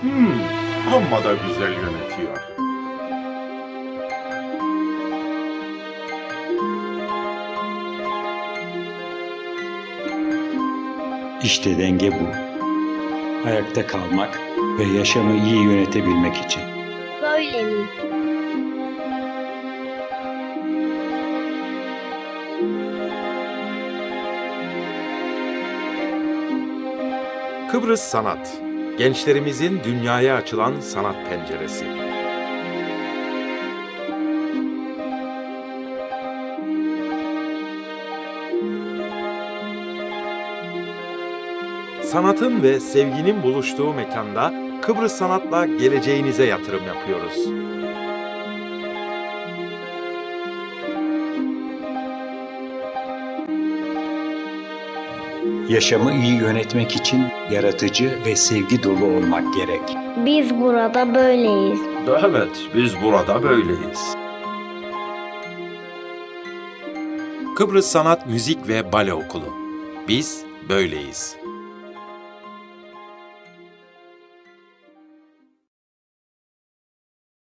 Hmm, amma da güzel yönetiyor. İşte denge bu. Ayakta kalmak ve yaşamı iyi yönetebilmek için. Böyle mi? Kıbrıs Sanat, gençlerimizin dünyaya açılan sanat penceresi. Sanatın ve sevginin buluştuğu mekanda Kıbrıs Sanat'la geleceğinize yatırım yapıyoruz. Yaşamı iyi yönetmek için yaratıcı ve sevgi dolu olmak gerek. Biz burada böyleyiz. Evet, biz burada böyleyiz. Kıbrıs Sanat Müzik ve Bale Okulu. Biz böyleyiz.